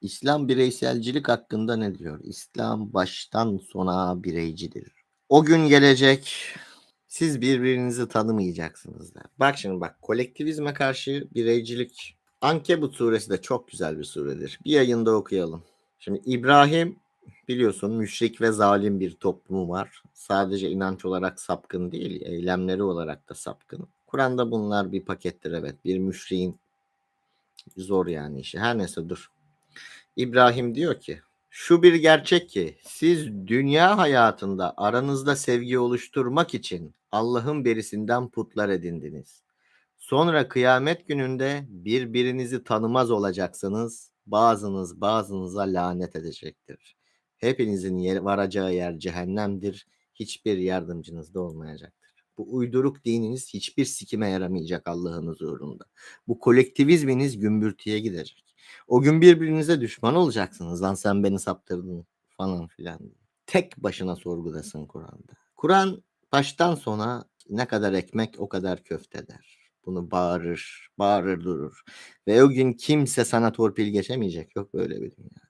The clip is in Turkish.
İslam bireyselcilik hakkında ne diyor? İslam baştan sona bireycidir. O gün gelecek siz birbirinizi tanımayacaksınız der. Bak şimdi bak kolektivizme karşı bireycilik Ankebut suresi de çok güzel bir suredir. Bir yayında okuyalım. Şimdi İbrahim biliyorsun müşrik ve zalim bir toplumu var. Sadece inanç olarak sapkın değil, eylemleri olarak da sapkın. Kur'an'da bunlar bir pakettir evet. Bir müşriğin zor yani işi. Her neyse dur. İbrahim diyor ki şu bir gerçek ki siz dünya hayatında aranızda sevgi oluşturmak için Allah'ın berisinden putlar edindiniz. Sonra kıyamet gününde birbirinizi tanımaz olacaksınız. Bazınız bazınıza lanet edecektir. Hepinizin yer, varacağı yer cehennemdir. Hiçbir yardımcınız da olmayacaktır. Bu uyduruk dininiz hiçbir sikime yaramayacak Allah'ın huzurunda. Bu kolektivizminiz gümbürtüye gidecek. O gün birbirinize düşman olacaksınız. Lan sen beni saptırdın falan filan. Tek başına sorgudasın Kur'an'da. Kur'an baştan sona ne kadar ekmek o kadar köfte der. Bunu bağırır, bağırır durur. Ve o gün kimse sana torpil geçemeyecek. Yok böyle bir dünya.